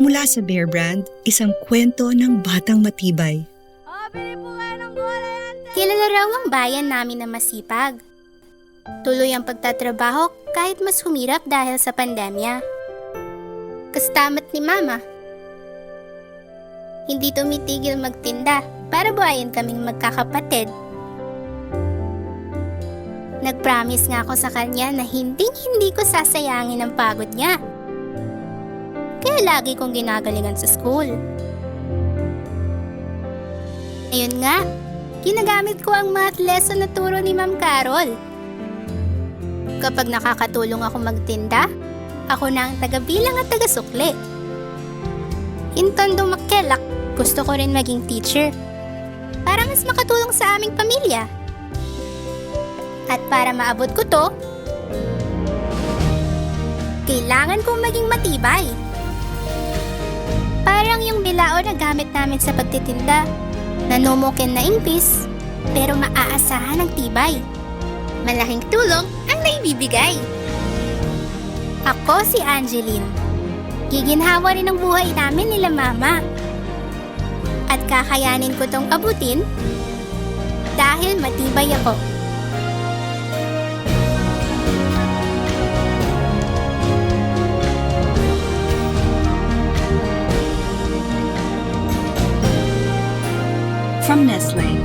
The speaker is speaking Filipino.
Mula sa Bear Brand, isang kwento ng batang matibay. Oh. Kilala raw ang bayan namin na masipag. Tuloy ang pagtatrabaho kahit mas humirap dahil sa pandemya. Kastamat ni Mama. Hindi tumitigil magtinda para buhayin kaming magkakapatid. Nagpromise nga ako sa kanya na hinding hindi ko sasayangin ang pagod niya. Kaya lagi kong ginagalingan sa school. Ayun nga, Ginagamit ko ang math lesson na turo ni Ma'am Carol. Kapag nakakatulong ako magtinda, ako na ang tagabilang at tagasukli. Hinton dumakelak, gusto ko rin maging teacher. Para mas makatulong sa aming pamilya. At para maabot ko to, kailangan kong maging matibay. Parang yung bilao na gamit namin sa pagtitinda Nanumukin na impis, pero maaasahan ang tibay. Malaking tulong ang naibibigay. Ako si Angeline. Giginhawa rin ang buhay namin nila mama. At kakayanin ko tong abutin dahil matibay ako. from Nestle.